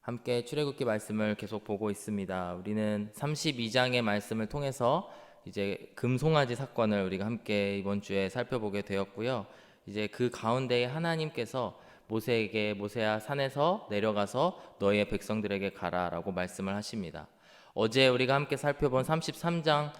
함께 출애굽기 말씀을 계속 보고 있습니다. 우리는 32장의 말씀을 통해서 이제 금송아지 사건을 우리가 함께 이번 주에 살펴보게 되었고요. 이제 그 가운데에 하나님께서 모세에게 모세야 산에서 내려가서 너희의 백성들에게 가라라고 말씀을 하십니다. 어제 우리가 함께 살펴본 33장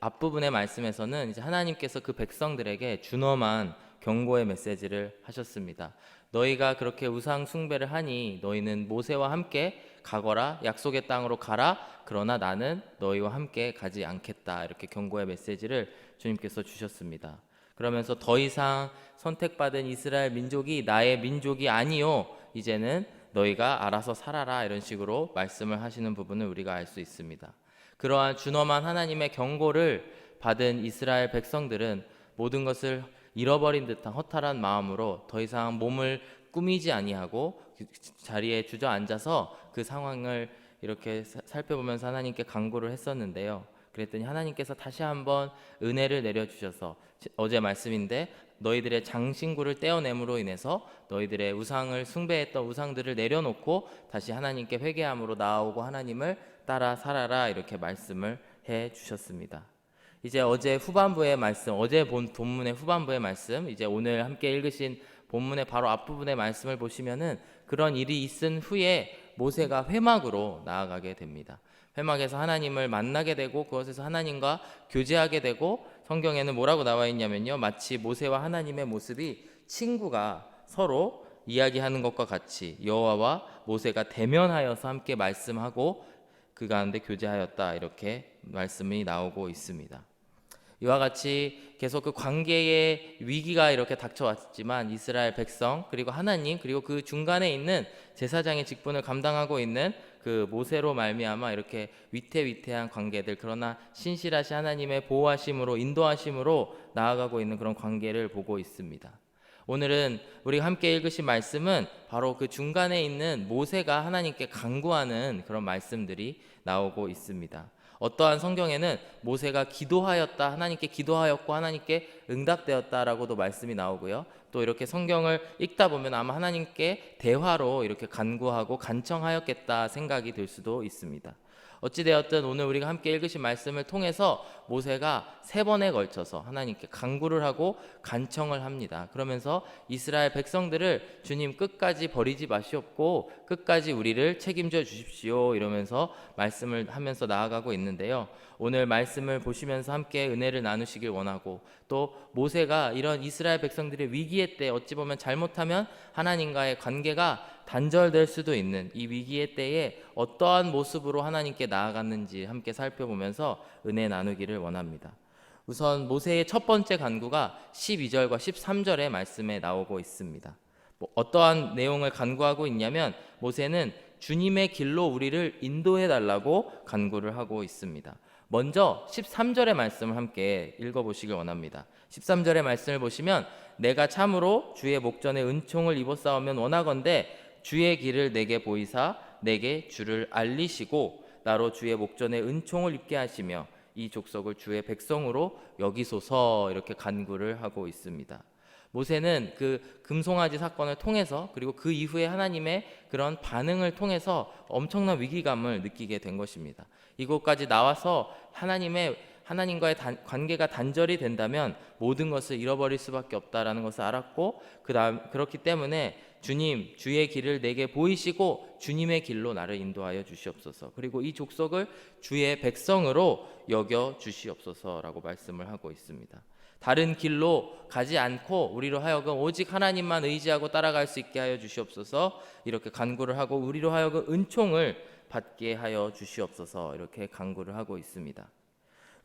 앞부분의 말씀에서는 이제 하나님께서 그 백성들에게 준엄한 경고의 메시지를 하셨습니다. 너희가 그렇게 우상 숭배를 하니 너희는 모세와 함께 가거라 약속의 땅으로 가라 그러나 나는 너희와 함께 가지 않겠다 이렇게 경고의 메시지를 주님께서 주셨습니다. 그러면서 더 이상 선택받은 이스라엘 민족이 나의 민족이 아니요 이제는 너희가 알아서 살아라 이런 식으로 말씀을 하시는 부분을 우리가 알 수 있습니다. 그러한 준엄한 하나님의 경고를 받은 이스라엘 백성들은 모든 것을 잃어버린 듯한 허탈한 마음으로 더 이상 몸을 꾸미지 아니하고 그 자리에 주저앉아서 그 상황을 이렇게 사- 살펴보면서 하나님께 간구를 했었는데요. 그랬더니 하나님께서 다시 한번 은혜를 내려주셔서 지- 어제 말씀인데 너희들의 장신구를 떼어냄으로 인해서 너희들의 우상을 숭배했던 우상들을 내려놓고 다시 하나님께 회개함으로 나아오고 하나님을 따라 살아라 이렇게 말씀을 해 주셨습니다. 이제 어제 후반부의 말씀, 어제 본 본문의 후반부의 말씀, 이제 오늘 함께 읽으신 본문의 바로 앞부분의 말씀을 보시면은 그런 일이 있은 후에 모세가 회막으로 나아가게 됩니다. 회막에서 하나님을 만나게 되고 그것에서 하나님과 교제하게 되고 성경에는 뭐라고 나와 있냐면요. 마치 모세와 하나님의 모습이 친구가 서로 이야기하는 것과 같이 여호와와 모세가 대면하여서 함께 말씀하고 그 가운데 교제하였다 이렇게 말씀이 나오고 있습니다. 이와 같이 계속 그 관계의 위기가 이렇게 닥쳐왔지만 이스라엘 백성 그리고 하나님 그리고 그 중간에 있는 제사장의 직분을 감당하고 있는 그 모세로 말미암아 이렇게 위태위태한 관계들 그러나 신실하신 하나님의 보호하심으로 인도하심으로 나아가고 있는 그런 관계를 보고 있습니다. 오늘은 우리가 함께 읽으신 말씀은 바로 그 중간에 있는 모세가 하나님께 간구하는 그런 말씀들이 나오고 있습니다. 어떠한 성경에는 모세가 기도하였다, 하나님께 기도하였고 하나님께 응답되었다라고도 말씀이 나오고요. 또 이렇게 성경을 읽다 보면 아마 하나님께 대화로 이렇게 간구하고 간청하였겠다 생각이 들 수도 있습니다. 어찌되었든 오늘 우리가 함께 읽으신 말씀을 통해서 모세가 세 번에 걸쳐서 하나님께 간구를 하고 간청을 합니다. 그러면서 이스라엘 백성들을 주님 끝까지 버리지 마시옵고 끝까지 우리를 책임져 주십시오 이러면서 말씀을 하면서 나아가고 있는데요. 오늘 말씀을 보시면서 함께 은혜를 나누시길 원하고 또 모세가 이런 이스라엘 백성들의 위기의 때 어찌 보면 잘못하면 하나님과의 관계가 단절될 수도 있는 이 위기의 때에 어떠한 모습으로 하나님께 나아갔는지 함께 살펴보면서 은혜 나누기를 원합니다. 우선 모세의 첫 번째 간구가 12절과 13절의 말씀에 나오고 있습니다. 뭐 어떠한 내용을 간구하고 있냐면 모세는 주님의 길로 우리를 인도해 달라고 간구를 하고 있습니다. 먼저 13절의 말씀을 함께 읽어 보시길 원합니다. 13절의 말씀을 보시면 내가 참으로 주의 목전에 은총을 싸우면 원하건대 주의 길을 내게 보이사 내게 주를 알리시고 나로 주의 목전에 은총을 입게 하시며 이 족속을 주의 백성으로 여기소서 이렇게 간구를 하고 있습니다. 모세는 그 금송아지 사건을 통해서 그리고 그 이후에 하나님의 그런 반응을 통해서 엄청난 위기감을 느끼게 된 것입니다. 이곳까지 나와서 하나님의 하나님과의 단- 관계가 단절이 된다면 모든 것을 잃어버릴 수밖에 없다라는 것을 알았고 그다음 그렇기 때문에 주님 주의 길을 내게 보이시고 주님의 길로 나를 인도하여 주시옵소서. 그리고 이 족속을 주의 백성으로 여겨 주시옵소서라고 말씀을 하고 있습니다. 다른 길로 가지 않고 우리로 하여금 오직 하나님만 의지하고 따라갈 수 있게 하여 주시옵소서. 이렇게 간구를 하고 우리로 하여금 은총을 받게 하여 주시옵소서. 이렇게 간구를 하고 있습니다.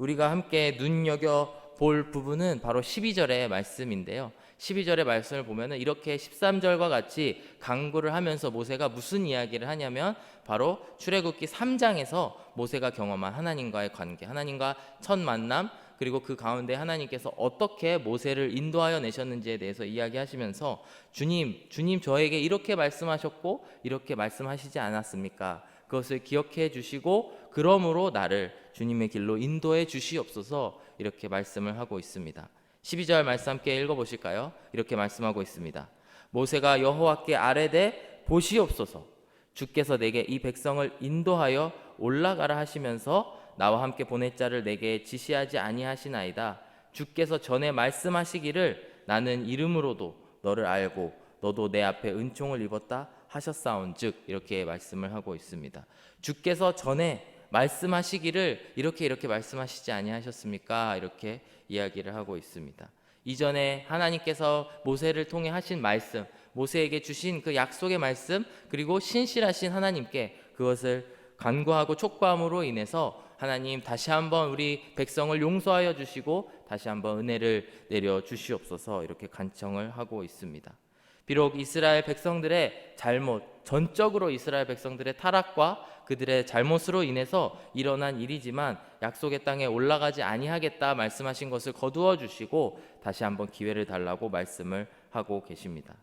우리가 함께 눈여겨 볼 부분은 바로 12절의 말씀인데요. 12절의 말씀을 보면은 이렇게 13절과 같이 강구를 하면서 모세가 무슨 이야기를 하냐면 바로 출애굽기 3장에서 모세가 경험한 하나님과의 관계, 하나님과 첫 만남 그리고 그 가운데 하나님께서 어떻게 모세를 인도하여 내셨는지에 대해서 이야기하시면서 주님, 주님 저에게 이렇게 말씀하셨고 이렇게 말씀하시지 않았습니까? 그것을 기억해 주시고 그러므로 나를 주님의 길로 인도해 주시옵소서 이렇게 말씀을 하고 있습니다. 12절 말씀 함께 읽어 보실까요? 이렇게 말씀하고 있습니다. 모세가 여호와께 아뢰되 보시옵소서 주께서 내게 이 백성을 인도하여 올라가라 하시면서 나와 함께 보낼 자를 내게 지시하지 아니하시나이다. 주께서 전에 말씀하시기를 나는 이름으로도 너를 알고 너도 내 앞에 은총을 입었다 하셨사온즉 이렇게 말씀을 하고 있습니다. 주께서 전에 말씀하시기를 이렇게 이렇게 말씀하시지 아니하셨습니까? 이렇게 이야기를 하고 있습니다. 이전에 하나님께서 모세를 통해 하신 말씀, 모세에게 주신 그 약속의 말씀, 그리고 신실하신 하나님께 그것을 간구하고 촉구함으로 인해서 하나님 다시 한번 우리 백성을 용서하여 주시고 다시 한번 은혜를 내려 주시옵소서 이렇게 간청을 하고 있습니다. 비록 이스라엘 백성들의 잘못, 전적으로 이스라엘 백성들의 타락과 그들의 잘못으로 인해서 일어난 일이지만 약속의 땅에 올라가지 아니하겠다 말씀하신 것을 거두어 주시고 다시 한번 기회를 달라고 말씀을 하고 계십니다.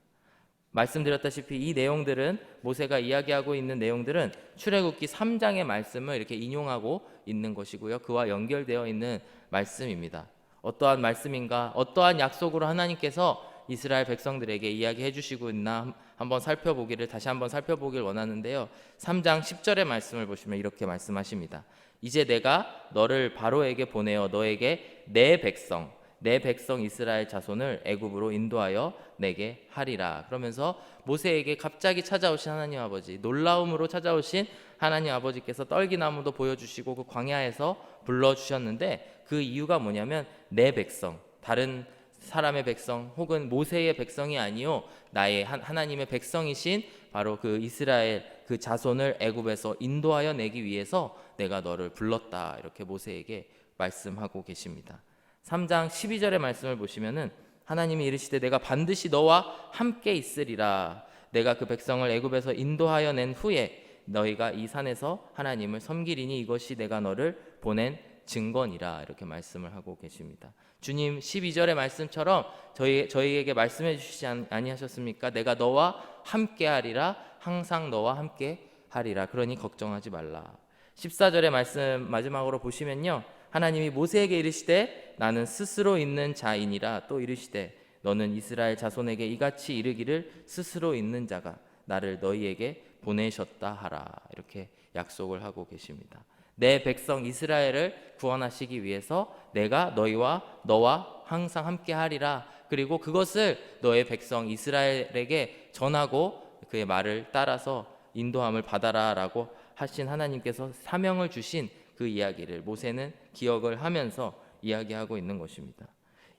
말씀드렸다시피 이 내용들은 모세가 이야기하고 있는 내용들은 출애굽기 3장의 말씀을 이렇게 인용하고 있는 것이고요. 그와 연결되어 있는 말씀입니다. 어떠한 말씀인가? 어떠한 약속으로 하나님께서 이스라엘 백성들에게 이야기해 주시고 있나 한번 살펴보기를 다시 한번 살펴보길 원하는데요. 3장 10절의 말씀을 보시면 이렇게 말씀하십니다. 이제 내가 너를 바로에게 보내어 너에게 내 백성 내 백성 이스라엘 자손을 애굽으로 인도하여 내게 하리라. 그러면서 모세에게 갑자기 찾아오신 하나님 아버지, 놀라움으로 찾아오신 하나님 아버지께서 떨기나무도 보여주시고 그 광야에서 불러 주셨는데 그 이유가 뭐냐면 내 백성, 다른 사람의 백성 혹은 모세의 백성이 아니요 나의 하나님의 백성이신 바로 그 이스라엘 그 자손을 애굽에서 인도하여 내기 위해서 내가 너를 불렀다 이렇게 모세에게 말씀하고 계십니다. 3장 12절의 말씀을 보시면은 하나님이 이르시되 내가 반드시 너와 함께 있으리라. 내가 그 백성을 애굽에서 인도하여 낸 후에 너희가 이 산에서 하나님을 섬기리니 이것이 내가 너를 보낸 증거니라 이렇게 말씀을 하고 계십니다. 주님 12절의 말씀처럼 저희 저희에게 말씀해 주시지 아니하셨습니까? 내가 너와 함께 하리라 항상 너와 함께 하리라. 그러니 걱정하지 말라. 14절의 말씀 마지막으로 보시면요. 하나님이 모세에게 이르시되 나는 스스로 있는 자이니라 또 이르시되 너는 이스라엘 자손에게 이같이 이르기를 스스로 있는 자가 나를 너희에게 보내셨다 하라 이렇게 약속을 하고 계십니다. 내 백성 이스라엘을 구원하시기 위해서 내가 너희와 너와 항상 함께 하리라 그리고 그것을 너의 백성 이스라엘에게 전하고 그의 말을 따라서 인도함을 받아라라고 하신 하나님께서 사명을 주신 그 이야기를 모세는 기억을 하면서 이야기하고 있는 것입니다.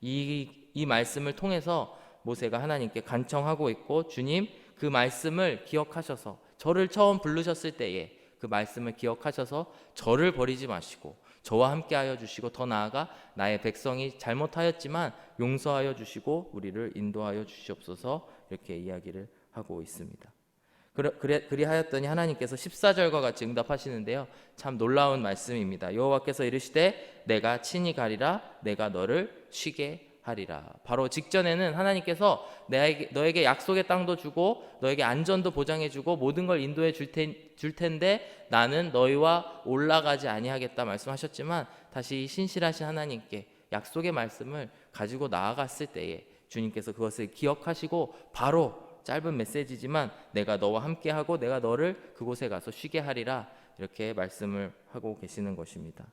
이, 이 말씀을 통해서 모세가 하나님께 간청하고 있고 주님 그 말씀을 기억하셔서 저를 처음 부르셨을 때에 그 말씀을 기억하셔서 저를 버리지 마시고 저와 함께 하여 주시고 더 나아가 나의 백성이 잘못하였지만 용서하여 주시고 우리를 인도하여 주시옵소서 이렇게 이야기를 하고 있습니다. 그래, 그리하였더니 하나님께서 14절과 같이 응답하시는데요. 참 놀라운 말씀입니다. 여호와께서 이르시되 내가 친히 가리라 내가 너를 쉬게 하리라. 바로 직전에는 하나님께서 내게, 너에게 약속의 땅도 주고 너에게 안전도 보장해 주고 모든 걸 인도해 줄, 텐, 줄 텐데 나는 너희와 올라가지 아니하겠다 말씀하셨지만 다시 신실하신 하나님께 약속의 말씀을 가지고 나아갔을 때에 주님께서 그것을 기억하시고 바로 짧은 메시지지만 내가 너와 함께하고 내가 너를 그곳에 가서 쉬게 하리라 이렇게 말씀을 하고 계시는 것입니다.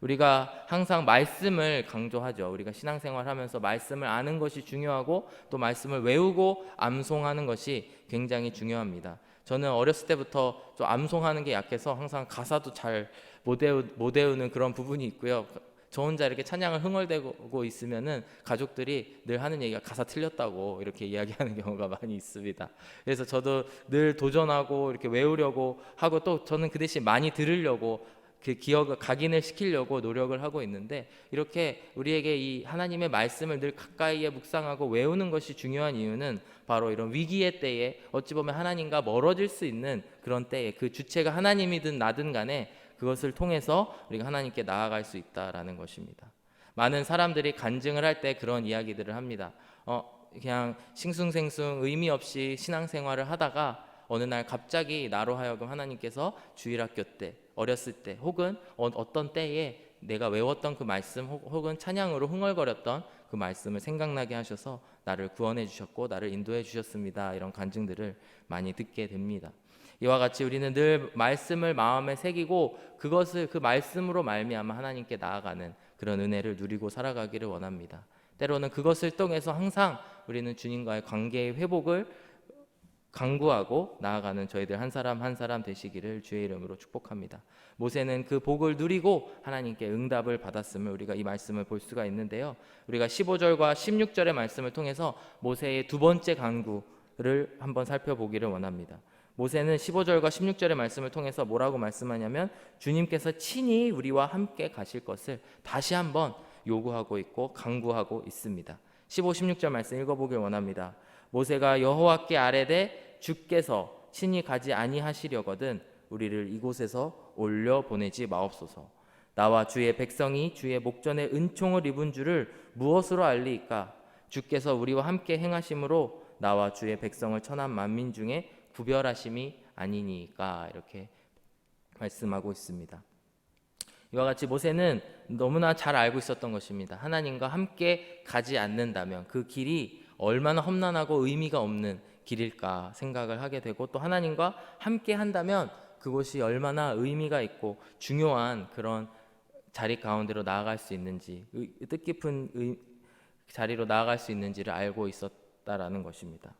우리가 항상 말씀을 강조하죠. 우리가 신앙생활 하면서 말씀을 아는 것이 중요하고 또 말씀을 외우고 암송하는 것이 굉장히 중요합니다. 저는 어렸을 때부터 좀 암송하는 게 약해서 항상 가사도 잘못 외우는 그런 부분이 있고요. 저 혼자 이렇게 찬양을 흥얼대고 있으면은 가족들이 늘 하는 얘기가 가사 틀렸다고 이렇게 이야기하는 경우가 많이 있습니다. 그래서 저도 늘 도전하고 이렇게 외우려고 하고 또 저는 그 대신 많이 들으려고 그 기억을 각인을 시키려고 노력을 하고 있는데 이렇게 우리에게 이 하나님의 말씀을 늘 가까이에 묵상하고 외우는 것이 중요한 이유는 바로 이런 위기의 때에 어찌 보면 하나님과 멀어질 수 있는 그런 때에 그 주체가 하나님이든 나든 간에 그것을 통해서 우리가 하나님께 나아갈 수 있다라는 것입니다. 많은 사람들이 간증을 할 때 그런 이야기들을 합니다. 어, 그냥 싱숭생숭 의미 없이 신앙생활을 하다가 어느 날 갑자기 나로 하여금 하나님께서 주일학교 때 어렸을 때 혹은 어, 떤 때에 내가 외웠던 그 말씀 혹은 찬양으로 흥얼거렸던 그 말씀을 생각나게 하셔서 나를 구원해 주셨고 나를 인도해 주셨습니다. 이런 간증들을 많이 듣게 됩니다. 이와 같이 우리는 늘 말씀을 마음에 새기고 그것을 그 말씀으로 말미암아 하나님께 나아가는 그런 은혜를 누리고 살아가기를 원합니다. 때로는 그것을 통해서 항상 우리는 주님과의 관계의 회복을 강구하고 나아가는 저희들 한 사람 한 사람 되시기를 주의 이름으로 축복합니다. 모세는 그 복을 누리고 하나님께 응답을 받았음을 우리가 이 말씀을 볼 수가 있는데요. 우리가 15절과 16절의 말씀을 통해서 모세의 두 번째 강구를 한번 살펴보기를 원합니다. 모세는 15절과 16절의 말씀을 통해서 뭐라고 말씀하냐면 주님께서 친히 우리와 함께 가실 것을 다시 한번 요구하고 있고 강구하고 있습니다. 15, 16절 말씀 읽어보길 원합니다. 모세가 여호와께 아뢰되 주께서 친히 가지 아니하시려거든 우리를 이곳에서 올려 보내지 마옵소서. 나와 주의 백성이 주의 목전에 은총을 입은 줄을 무엇으로 알리이까? 주께서 우리와 함께 행하심으로 나와 주의 백성을 천한 만민 중에 구별하심이 아니니까 이렇게 말씀하고 있습니다. 이와 같이 모세는 너무나 잘 알고 있었던 것입니다. 하나님과 함께 가지 않는다면 그 길이 얼마나 험난하고 의미가 없는 길일까 생각을 하게 되고 또 하나님과 함께 한다면 그것이 얼마나 의미가 있고 중요한 그런 자리 가운데로 나아갈 수 있는지 의- 뜻깊은 의- 자리로 나아갈 수 있는지를 알고 있었다라는 것입니다.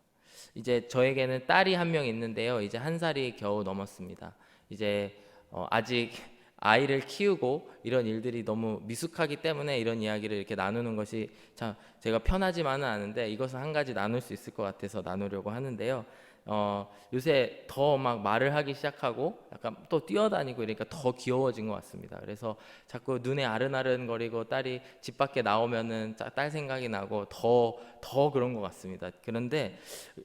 이제 저에게는 딸이 한 명 있는데요. 이제 한 살이 겨우 넘었습니다. 이제 어, 아직 아이를 키우고 이런 일들이 너무 미숙하기 때문에 이런 이야기를 이렇게 나누는 것이 참 제가 편하지만은 않은데 이것은 한 가지 나눌 수 있을 것 같아서 나누려고 하는데요. 어, 요새 더 막 말을 하기 시작하고 약간 또 뛰어다니고 이러니까 더 귀여워진 것 같습니다. 그래서 자꾸 눈에 아른아른거리고 딸이 집 밖에 나오면은 짜- 딸 생각이 나고 더 더 그런 것 같습니다. 그런데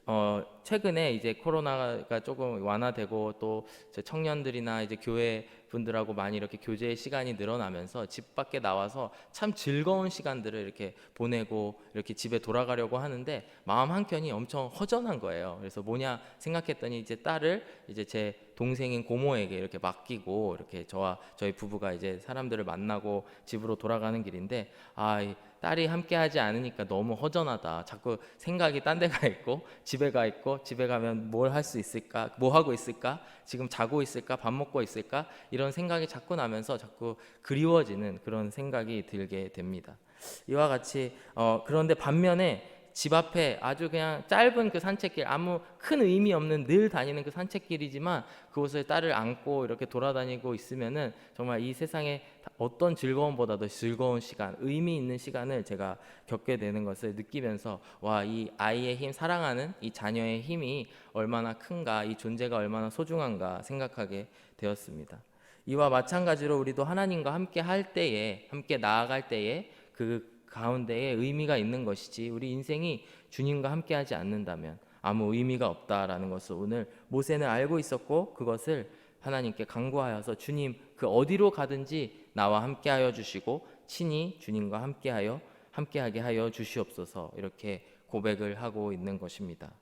어, 최근에 이제 코로나가 조금 완화되고 또 청년들이나 이제 교회 분들하고 많이 이렇게 교제의 시간이 늘어나면서 집 밖에 나와서 참 즐거운 시간들을 이렇게 보내고 이렇게 집에 돌아가려고 하는데 마음 한켠이 엄청 허전한 거예요. 그래서 뭐냐 생각했더니 이제 딸을 이제 제 동생인 고모에게 이렇게 맡기고 이렇게 저와 저희 부부가 이제 사람들을 만나고 집으로 돌아가는 길인데 아, 이 딸이 함께 하지 않으니까 너무 허전하다. 자꾸 생각이 딴 데 가 있고 집에 가 있고 집에 가면 뭘 할 수 있을까? 뭐 하고 있을까? 지금 자고 있을까? 밥 먹고 있을까? 이런 생각이 자꾸 나면서 자꾸 그리워지는 그런 생각이 들게 됩니다. 이와 같이 어, 그런데 반면에 집 앞에 아주 그냥 짧은 그 산책길 아무 큰 의미 없는 늘 다니는 그 산책길이지만 그곳을 딸을 안고 이렇게 돌아다니고 있으면은 정말 이 세상에 어떤 즐거움보다도 즐거운 시간, 의미 있는 시간을 제가 겪게 되는 것을 느끼면서 와 이 아이의 힘, 사랑하는 이 자녀의 힘이 얼마나 큰가, 이 존재가 얼마나 소중한가 생각하게 되었습니다. 이와 마찬가지로 우리도 하나님과 함께 할 때에, 함께 나아갈 때에 그 가운데에 의미가 있는 것이지 우리 인생이 주님과 함께하지 않는다면 아무 의미가 없다라는 것을 오늘 모세는 알고 있었고 그것을 하나님께 간구하여서 주님 그 어디로 가든지 나와 함께하여 주시고 친히 주님과 함께하여 함께하게 하여 주시옵소서 이렇게 고백을 하고 있는 것입니다.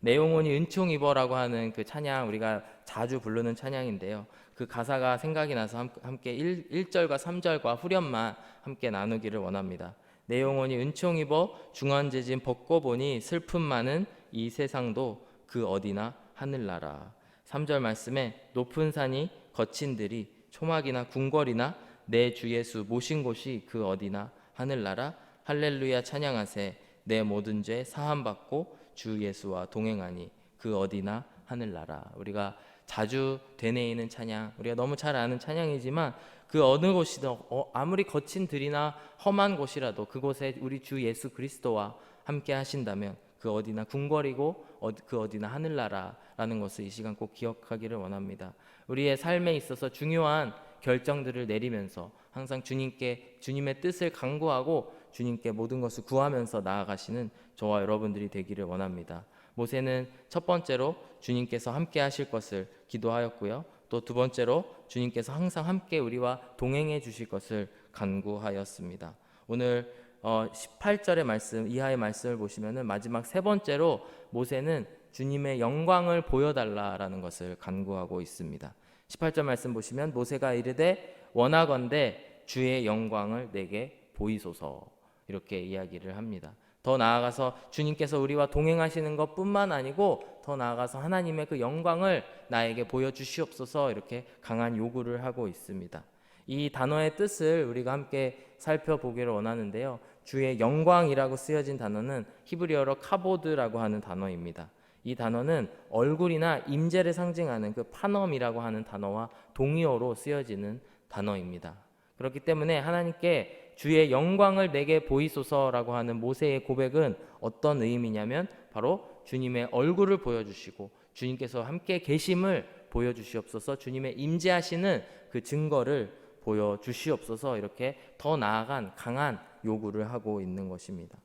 내용원이 은총 입어라고 하는 그 찬양 우리가 자주 부르는 찬양인데요. 그 가사가 생각이 나서 함- 함께 1, 1절과 3절과 후렴만 함께 나누기를 원합니다. 내 영혼이 은총 입어 중환제진 벗고 보니 슬픔 많은 이 세상도 그 어디나 하늘나라. 3절 말씀에 높은 산이 거친 들이 초막이나 궁궐이나 내 주 예수 모신 곳이 그 어디나 하늘나라. 할렐루야 찬양하세 내 모든 죄 사함 받고 주 예수와 동행하니 그 어디나 하늘나라. 우리가 자주 되뇌이는 찬양, 우리가 너무 잘 아는 찬양이지만 그 어느 곳이든 어, 아무리 거친 들이나 험한 곳이라도 그곳에 우리 주 예수 그리스도와 함께 하신다면 그 어디나 궁궐이고 어, 그 어디나 하늘나라라는 것을 이 시간 꼭 기억하기를 원합니다. 우리의 삶에 있어서 중요한 결정들을 내리면서 항상 주님께 주님의 뜻을 강구하고 주님께 모든 것을 구하면서 나아가시는 저와 여러분들이 되기를 원합니다. 모세는 첫 번째로 주님께서 함께 하실 것을 기도하였고요. 또 두 번째로 주님께서 항상 함께 우리와 동행해 주실 것을 간구하였습니다. 오늘 어, 18절의 말씀 이하의 말씀을 보시면은 마지막 세 번째로 모세는 주님의 영광을 보여달라라는 것을 간구하고 있습니다. 18절 말씀 보시면 모세가 이르되 원하건대 주의 영광을 내게 보이소서 이렇게 이야기를 합니다. 더 나아가서 주님께서 우리와 동행하시는 것 뿐만 아니고 더 나아가서 하나님의 그 영광을 나에게 보여주시옵소서 이렇게 강한 요구를 하고 있습니다. 이 단어의 뜻을 우리가 함께 살펴보기를 원하는데요. 주의 영광이라고 쓰여진 단어는 히브리어로 카보드라고 하는 단어입니다. 이 단어는 얼굴이나 임재를 상징하는 그 파넘이라고 하는 단어와 동의어로 쓰여지는 단어입니다. 그렇기 때문에 하나님께 주의 영광을 내게 보이소서라고 하는 모세의 고백은 어떤 의미냐면 바로 주님의 얼굴을 보여주시고 주님께서 함께 계심을 보여주시옵소서 주님의 임재하시는 그 증거를 보여주시옵소서 이렇게 더 나아간 강한 요구를 하고 있는 것입니다.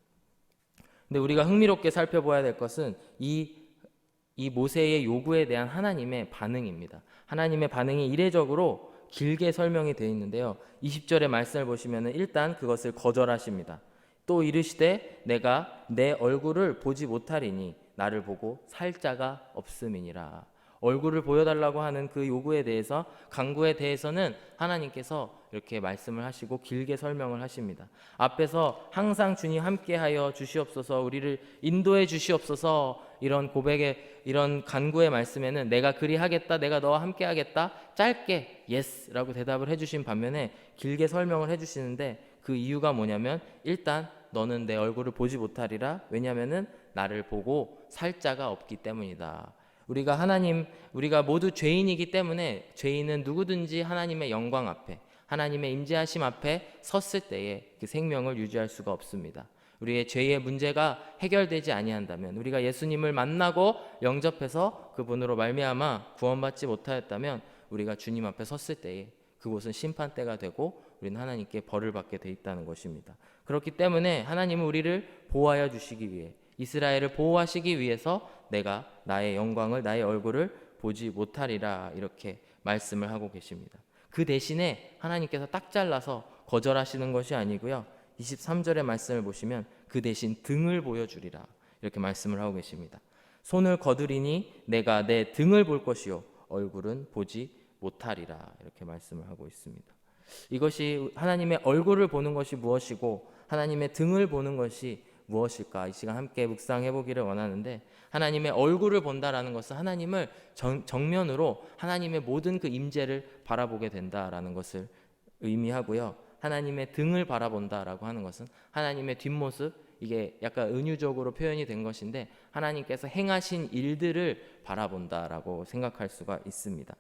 근데 우리가 흥미롭게 살펴봐야 될 것은 이, 이 모세의 요구에 대한 하나님의 반응입니다. 하나님의 반응이 이례적으로 길게 설명이 되어 있는데요. 20절의 말씀을 보시면 일단 그것을 거절하십니다. 또 이르시되 내가 내 얼굴을 보지 못하리니 나를 보고 살 자가 없음이니라. 얼굴을 보여달라고 하는 그 요구에 대해서 강구에 대해서는 하나님께서 이렇게 말씀을 하시고 길게 설명을 하십니다. 앞에서 항상 주님 함께하여 주시옵소서 우리를 인도해 주시옵소서 이런 고백의 이런 간구의 말씀에는 내가 그리하겠다 내가 너와 함께하겠다 짧게 예스라고 대답을 해주신 반면에 길게 설명을 해주시는데 그 이유가 뭐냐면 일단 너는 내 얼굴을 보지 못하리라 왜냐하면은 나를 보고 살 자가 없기 때문이다. 우리가 하나님 우리가 모두 죄인이기 때문에 죄인은 누구든지 하나님의 영광 앞에 하나님의 임재하심 앞에 섰을 때에 그 생명을 유지할 수가 없습니다. 우리의 죄의 문제가 해결되지 아니한다면 우리가 예수님을 만나고 영접해서 그분으로 말미암아 구원받지 못하였다면 우리가 주님 앞에 섰을 때에 그곳은 심판대가 되고 우리는 하나님께 벌을 받게 돼 있다는 것입니다. 그렇기 때문에 하나님은 우리를 보호하여 주시기 위해 이스라엘을 보호하시기 위해서 내가 나의 영광을 나의 얼굴을 보지 못하리라 이렇게 말씀을 하고 계십니다. 그 대신에 하나님께서 딱 잘라서 거절하시는 것이 아니고요. 23절의 말씀을 보시면 그 대신 등을 보여주리라 이렇게 말씀을 하고 계십니다. 손을 거두리니 내가 내 등을 볼 것이요 얼굴은 보지 못하리라 이렇게 말씀을 하고 있습니다. 이것이 하나님의 얼굴을 보는 것이 무엇이고 하나님의 등을 보는 것이 무엇일까 이 시간 함께 묵상해 보기를 원하는데 하나님의 얼굴을 본다라는 것은 하나님을 정, 정면으로 하나님의 모든 그 임재를 바라보게 된다라는 것을 의미하고요. 하나님의 등을 바라본다라고 하는 것은 하나님의 뒷모습 이게 약간 은유적으로 표현이 된 것인데 하나님께서 행하신 일들을 바라본다라고 생각할 수가 있습니다.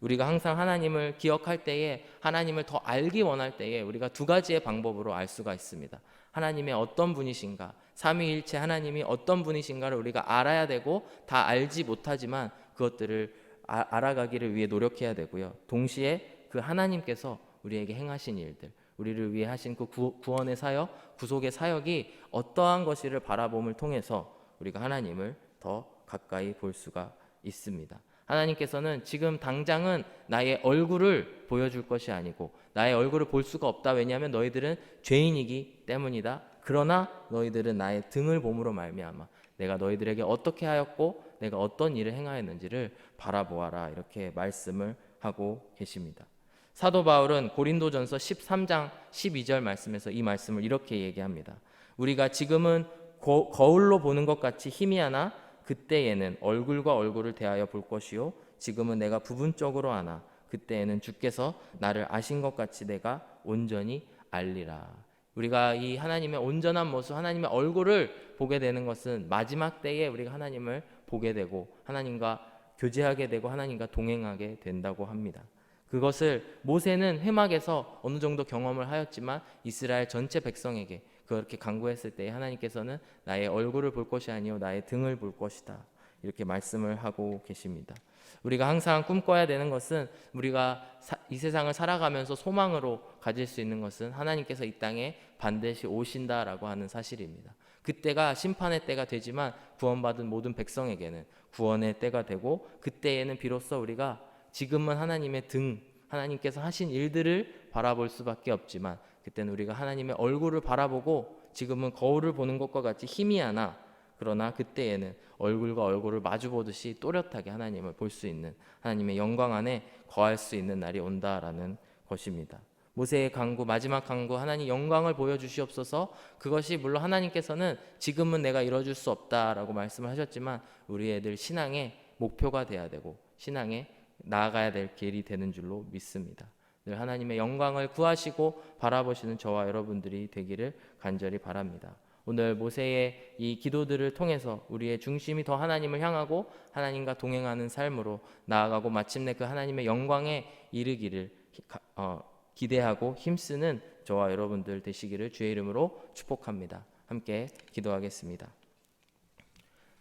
우리가 항상 하나님을 기억할 때에 하나님을 더 알기 원할 때에 우리가 두 가지의 방법으로 알 수가 있습니다. 하나님의 어떤 분이신가, 삼위일체 하나님이 어떤 분이신가를 우리가 알아야 되고 다 알지 못하지만 그것들을 아, 알아가기를 위해 노력해야 되고요. 동시에 그 하나님께서 우리에게 행하신 일들, 우리를 위해 하신 그 구, 구원의 사역, 구속의 사역이 어떠한 것이를 바라봄을 통해서 우리가 하나님을 더 가까이 볼 수가 있습니다. 하나님께서는 지금 당장은 나의 얼굴을 보여줄 것이 아니고 나의 얼굴을 볼 수가 없다. 왜냐하면 너희들은 죄인이기 때문이다. 그러나 너희들은 나의 등을 봄으로 말미암아 내가 너희들에게 어떻게 하였고 내가 어떤 일을 행하였는지를 바라보아라. 이렇게 말씀을 하고 계십니다. 사도 바울은 고린도전서 13장 12절 말씀에서 이 말씀을 이렇게 얘기합니다. 우리가 지금은 거, 거울로 보는 것 같이 희미하나 그때에는 얼굴과 얼굴을 대하여 볼 것이요 지금은 내가 부분적으로 아나 그때에는 주께서 나를 아신 것 같이 내가 온전히 알리라. 우리가 이 하나님의 온전한 모습, 하나님의 얼굴을 보게 되는 것은 마지막 때에 우리가 하나님을 보게 되고 하나님과 교제하게 되고 하나님과 동행하게 된다고 합니다. 그것을 모세는 회막에서 어느 정도 경험을 하였지만 이스라엘 전체 백성에게 그렇게 강구했을 때 하나님께서는 나의 얼굴을 볼 것이 아니요 나의 등을 볼 것이다. 이렇게 말씀을 하고 계십니다. 우리가 항상 꿈꿔야 되는 것은 우리가 사, 이 세상을 살아가면서 소망으로 가질 수 있는 것은 하나님께서 이 땅에 반드시 오신다라고 하는 사실입니다. 그때가 심판의 때가 되지만 구원받은 모든 백성에게는 구원의 때가 되고 그때에는 비로소 우리가 지금은 하나님의 등 하나님께서 하신 일들을 바라볼 수밖에 없지만 그때는 우리가 하나님의 얼굴을 바라보고 지금은 거울을 보는 것과 같이 희미하나 그러나 그때에는 얼굴과 얼굴을 마주 보듯이 또렷하게 하나님을 볼 수 있는 하나님의 영광 안에 거할 수 있는 날이 온다라는 것입니다. 모세의 강구 마지막 강구 하나님 영광을 보여 주시옵소서 그것이 물론 하나님께서는 지금은 내가 이뤄 줄 수 없다라고 말씀을 하셨지만 우리 애들 신앙의 목표가 돼야 되고 신앙에 나아가야 될 길이 되는 줄로 믿습니다. 늘 하나님의 영광을 구하시고 바라보시는 저와 여러분들이 되기를 간절히 바랍니다. 오늘 모세의 이 기도들을 통해서 우리의 중심이 더 하나님을 향하고 하나님과 동행하는 삶으로 나아가고 마침내 그 하나님의 영광에 이르기를 어, 기대하고 힘쓰는 저와 여러분들 되시기를 주의 이름으로 축복합니다. 함께 기도하겠습니다.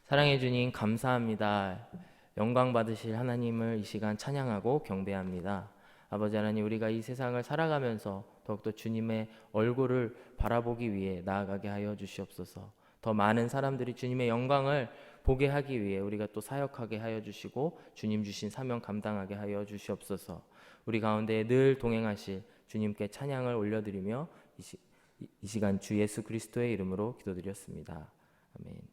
사랑해 주님 감사합니다. 영광 받으실 하나님을 이 시간 찬양하고 경배합니다. 아버지 하나님 우리가 이 세상을 살아가면서 더욱더 주님의 얼굴을 바라보기 위해 나아가게 하여 주시옵소서. 더 많은 사람들이 주님의 영광을 보게 하기 위해 우리가 또 사역하게 하여 주시고 주님 주신 사명 감당하게 하여 주시옵소서. 우리 가운데 늘 동행하실 주님께 찬양을 올려드리며 이, 시, 이 시간 주 예수 그리스도의 이름으로 기도드렸습니다. 아멘.